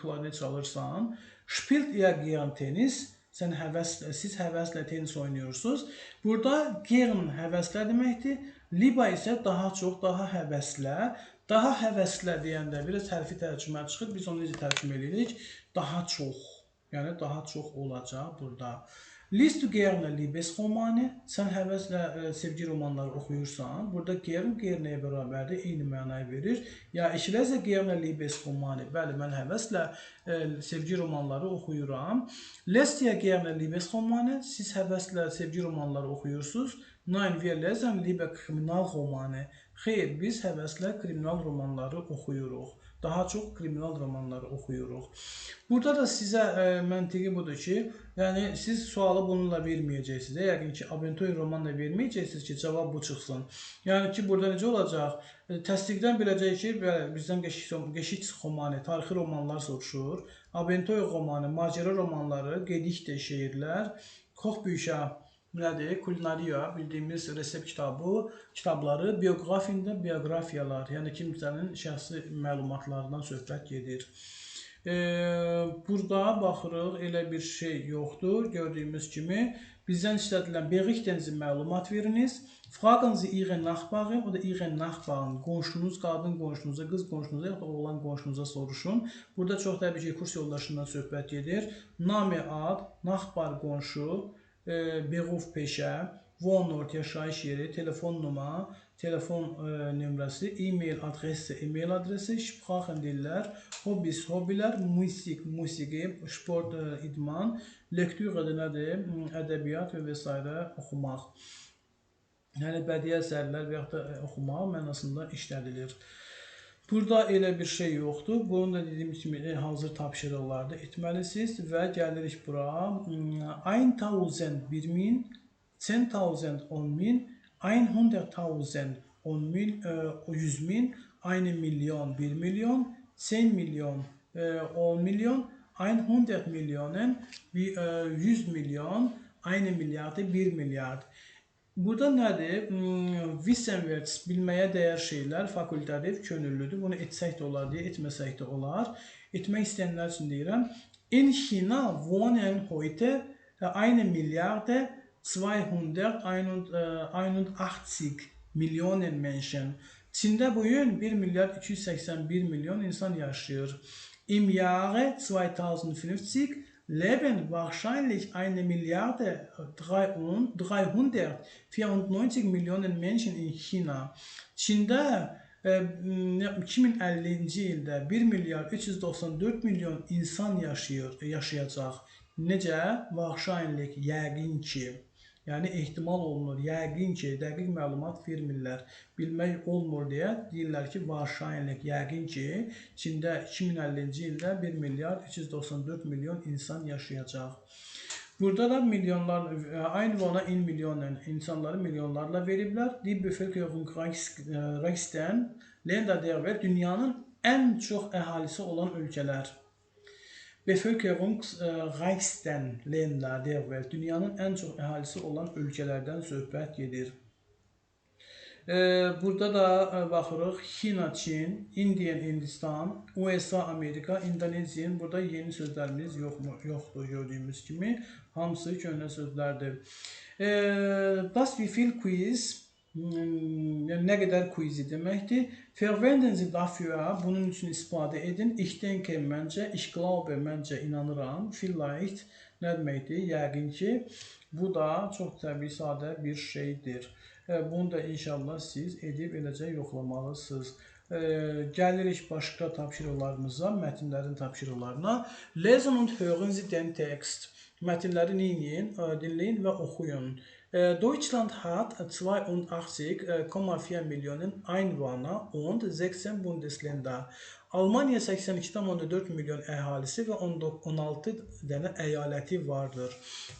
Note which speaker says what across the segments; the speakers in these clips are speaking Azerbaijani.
Speaker 1: klarnet çalırsan, ihr gern tenis? Sən həvəs siz həvəslə tenis oynuyorsunuz. Burada gern həvəslə deməkdir. Liba isə daha çox, daha həvəslə. Daha həvəslə deyəndə biraz hərfi tərcümə çıxır. Biz onu necə tərcümə edirik? Daha çox. Yəni daha çox olacaq burada. Liest du gerne Liebesromane? Sən həvəslə ə, sevgi romanları oxuyursan, burada gern gernəyə bərabərdir, eyni mənayı verir. Ya lese gerne Liebesromane. Bəli, mən həvəslə ə, sevgi romanları oxuyuram. Lest ihr gerne Liebesromane? Siz həvəslə sevgi romanları oxuyursunuz. Nein, wir lesen lieber Kriminalromane. Xeyr, biz həvəslə kriminal romanları oxuyuruq daha çox kriminal romanları oxuyuruq. Burada da sizə ə, e, məntiqi budur ki, yəni siz sualı bununla verməyəcəksiniz. Yəqin ki, aventur romanla verməyəcəksiniz ki, cavab bu çıxsın. Yəni ki, burada necə olacaq? E, təsdiqdən biləcək ki, bəli, bizdən Geçiç romanı, tarixi romanlar soruşur. Aventur romanı, macəra romanları, gedikdə şeirlər, Kochbücher nədir? Kulinariya bildiyimiz resept kitabı, kitabları, bioqrafiyində bioqrafiyalar, yəni kimsənin şəxsi məlumatlarından söhbət gedir. E, burada baxırıq, elə bir şey yoxdur. Gördüyümüz kimi bizdən istədilən Berichtenizi məlumat veriniz. Fragen Sie Ihre Nachbarin oder Ihre Nachbarn. Qonşunuz, qadın qonşunuza, qız qonşunuza ya da oğlan qonşunuza soruşun. Burada çox təbii ki, kurs yoldaşından söhbət gedir. Name ad, Nachbar qonşu, e, Beruf peşə, Wohnort yaşayış yeri, telefon numara, telefon e, nömrəsi, e-mail adresi, e-mail adresi, Sprachen dillər, hobbies, hobbilər, musik, musiqi, sport, e, idman, lektüra da nədir? Ədəbiyyat və s. oxumaq. Yəni bədii əsərlər və yaxud da oxumaq mənasında işlədilir. Burada elə bir şey yoxdur. Bunu da dediyim kimi e, hazır tapşırıqlarda etməlisiniz və gəlirik bura. 1000 1000 10000 10000 100000 10000 100000 1 milyon 1 milyon 100 milyon 10 milyon 100 milyonun 100 milyon 1 milyardı 1 milyard. Burada nədir? Hmm, Wissenwerts bilməyə dəyər şeylər fakultativ, könüllüdür. Bunu etsək də olar deyə, etməsək də olar. Etmək istəyənlər üçün deyirəm. In China wohnen heute eine Milliarde 281 Millionen Menschen. Çində bu gün 1 milyard 281 milyon insan yaşayır. Im Jahre 2050 leben wahrscheinlich eine Milliarde 394 Millionen Menschen in China. Çində 2050-ci ildə 1 milyar 394 milyon insan yaşayır, yaşayacaq. Necə? Wahrscheinlich, yəqin ki. Yəni ehtimal olunur, yəqin ki, dəqiq məlumat vermirlər. Bilmək olmur deyə deyirlər ki, vaşayinlik, yəqin ki, Çində 2050-ci ildə 1 milyard 394 milyon insan yaşayacaq. Burada da milyonlar, aynı ona in milyonla insanları milyonlarla veriblər. Die Bevölkerung Reichsten Länder der Welt dünyanın ən çox əhalisi olan ölkələr. Bevölkerungsreichsten Länder der Welt, dünyanın ən çox əhalisi olan ölkələrdən söhbət gedir. Burada da baxırıq Çin, Çin, Indiya, Hindistan, USA, Amerika, Indoneziya. Burada yeni sözlərimiz yoxmu? Yoxdur gördüyümüz kimi. Hamısı köhnə sözlərdir. Das wie viel quiz yəni nə qədər quizi deməkdir. Verwenden Sie dafür, bunun üçün istifadə edin. Ich denke, məncə, ich glaube, məncə, inanıram. Vielleicht nə deməkdir? Yəqin ki, bu da çox təbii sadə bir şeydir. Bunu da inşallah siz edib eləcə yoxlamalısınız. Gəlirik başqa tapşırıqlarımıza, mətnlərin tapşırıqlarına. Lesen und hören Sie den Text. Mətnləri dinləyin, dinləyin və oxuyun. Deutschland hat 82,4 Millionen Einwohner und 16 Bundesländer. Almanya 82,4 milyon əhalisi və 16 dənə əyaləti vardır.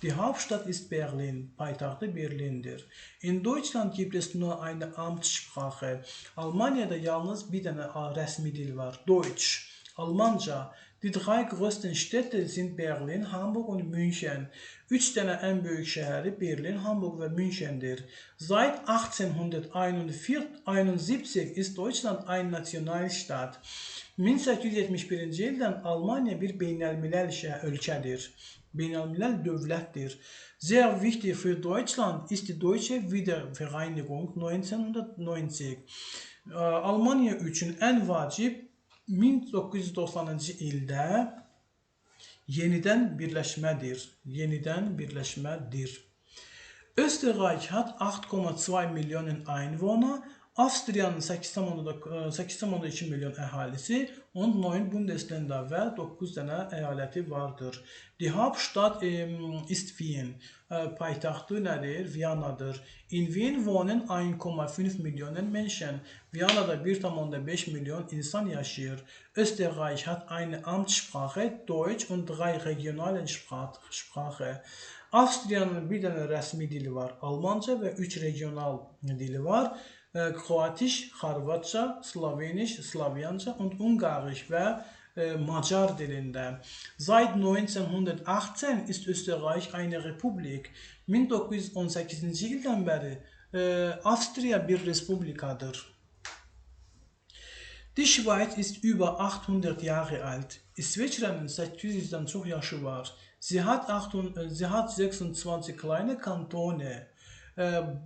Speaker 1: Die Hauptstadt ist Berlin. Paytaxtı Berlindir. In Deutschland gibt es nur eine Amtssprache. Almaniyada yalnız bir dənə rəsmi dil var. Deutsch. Almanca. Die drei größten Städte sind Berlin, Hamburg und München. Üç dənə ən böyük şəhəri Berlin, Hamburg və Münchendir. Seit 1871 ist Deutschland ein Nationalstaat. 1871-ci ildən Almaniya bir beynəlmiləl şə- ölkədir. Beynəlmiləl dövlətdir. Sehr wichtig für Deutschland ist die deutsche Wiedervereinigung 1990. Ə, Almaniya üçün ən vacib 1990-cı ildə yenidən birləşmədir. Yenidən birləşmədir. Österreich hat 8,2 Millionen Einwohner, Avstriyanın 8,2 milyon əhalisi, und 9 Bundesländer və 9 dənə əyaləti vardır. Die Hauptstadt ist Wien. Ə, Paytaxtı nədir? Viyanadır. In Wien wohnen 1,5 Millionen Menschen. Viyanada 1,5 milyon insan yaşayır. Österreich hat eine Amtssprache Deutsch und drei regionale Sprach- Sprache. Avstriyanın bir dənə rəsmi dili var, Almanca və 3 regional dili var. Ə, Kroatiş, Xorvatça, Sloveniş, Slavyanca und Ungarisch ə, Macar dilində. Seit 1918 ist Österreich eine Republik. 1918-ci ildən bəri Avstriya bir respublikadır. Die Schweiz ist über 800 Jahre alt. İsveçrənin 800-dən çox yaşı var. Sie hat, 800, sie hat 26 kleine Kantone.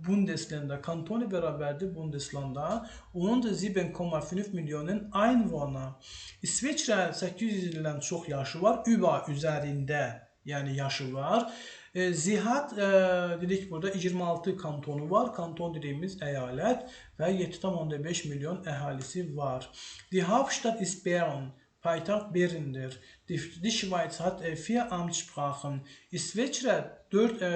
Speaker 1: Bundesländer. Kantone bərabərdir Bundeslanda. Und 7,5 Millionen Einwohner. İsveçrə 800 ildən çox yaşı var. Über üzərində, yəni yaşı var. E, Zihat e, dedik burada 26 kantonu var. Kanton dediyimiz əyalət və 7,5 milyon əhalisi var. Die Hauptstadt ist Bern. Paytaxt. Die, die Schweiz hat e, vier Amtssprachen. İsveçrə 4 e,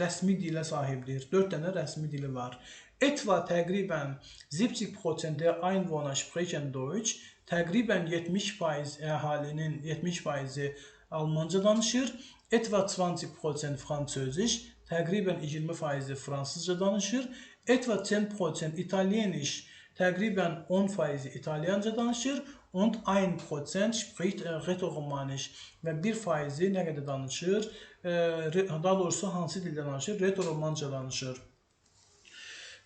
Speaker 1: rəsmi dilə sahibdir. 4 dənə rəsmi dili var. Etwa təqribən 70% der Einwohner sprechen Deutsch. Təqribən 70% əhalinin 70%-i Almanca danışır. Etwa 20% Französisch, təqribən 20% fransızca danışır. Etwa 10% Italienisch, təqribən 10% İtalyanca danışır. Und 1% spricht äh, Rätoromanisch və 1% nə qədər danışır? Re- Daha doğrusu hansı dildə danışır? Rätoromanca danışır.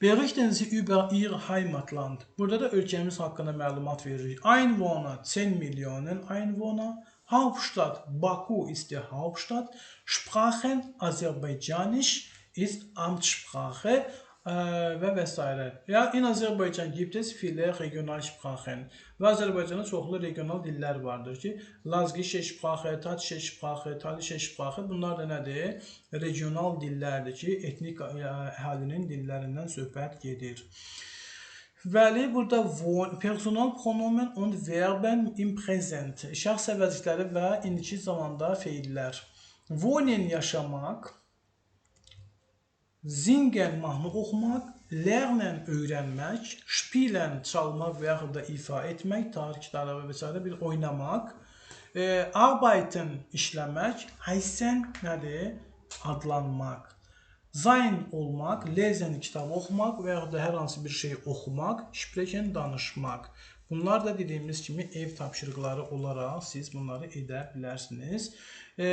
Speaker 1: Berichten Sie über Ihr Heimatland. Burada da ölkəmiz haqqında məlumat veririk. Einwohner 10 Millionen Einwohner. Hauptstadt Baku ist die Hauptstadt. Sprachen Aserbaidschanisch ist Amtssprache äh, və və s. Ja, in Azərbaycan gibt es viele Regionalsprachen. Və Azərbaycanda çoxlu regional dillər vardır ki, Lazqişe Sprache, Taçişe Sprache, Talişe Sprache bunlar da nədir? Regional dillərdir ki, etnik əhalinin dillərindən söhbət gedir. Bəli, burada wo- personal pronomen und verben im Präsent. Şəxs əvəzlikləri və indiki zamanda feillər. Wohnen yaşamaq, Singen mahnı oxumaq, lernen öyrənmək, spielen çalmaq və yaxud da ifa etmək, tarix kitabı və s. bir oynamaq, e, arbeiten işləmək, heißen nədir? adlanmaq. Sein olmaq, lesen kitab oxumaq və yaxud da hər hansı bir şey oxumaq, sprechen danışmaq. Bunlar da dediyimiz kimi ev tapşırıqları olaraq siz bunları edə bilərsiniz. E,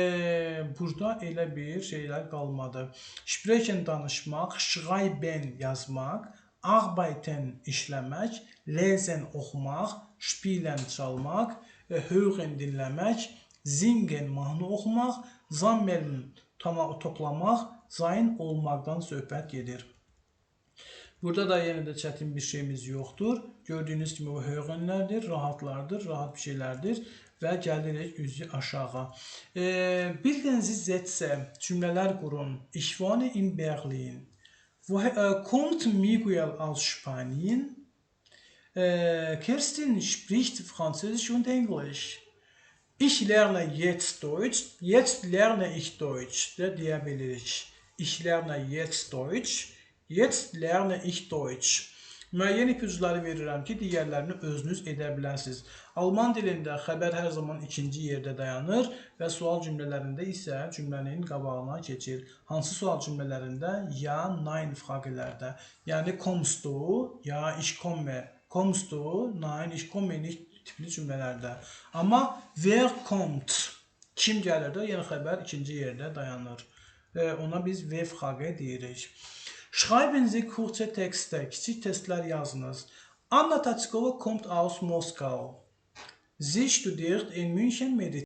Speaker 1: burada elə bir şeylər qalmadı. Sprechen danışmaq, schreiben yazmaq, arbeiten işləmək, lesen oxumaq, spielen çalmaq, e, hören dinləmək, singen mahnı oxumaq, sammeln tama- toplamaq, zain olmaqdan söhbət gedir. Burada da yenə də çətin bir şeyimiz yoxdur. Gördüyünüz kimi bu hörenlərdir, rahatlardır, rahat bir şeylərdir və gəlirik üzü aşağı. E, bildiyiniz Sätze, cümlələr qurun. Ich wohne in Berlin. Woher äh, kommt Miguel aus Spanien? Äh, Kerstin spricht Französisch und Englisch. Ich lerne jetzt Deutsch. Jetzt lerne ich Deutsch. De diyebiliriz. Ich lerne jetzt Deutsch. Jetzt lerne ich Deutsch. Müəyyən ipucuları verirəm ki, digərlərini özünüz edə bilərsiniz. Alman dilində xəbər hər zaman ikinci yerdə dayanır və sual cümlələrində isə cümlənin qabağına keçir. Hansı sual cümlələrində? Ya, nein fragelərdə. Yəni kommst du, ya, ich komme. Kommst du, nein, ich komme nicht tipli cümlələrdə. Amma wer kommt? Kim gəlir də, yəni xəbər ikinci yerdə dayanır. Ona biz wer frage deyirik. Schreiben Sie kurze Texte, kiçik testlər yazınız. Anna Tatskova kommt aus Moskau. Sie studiert in München Medizin.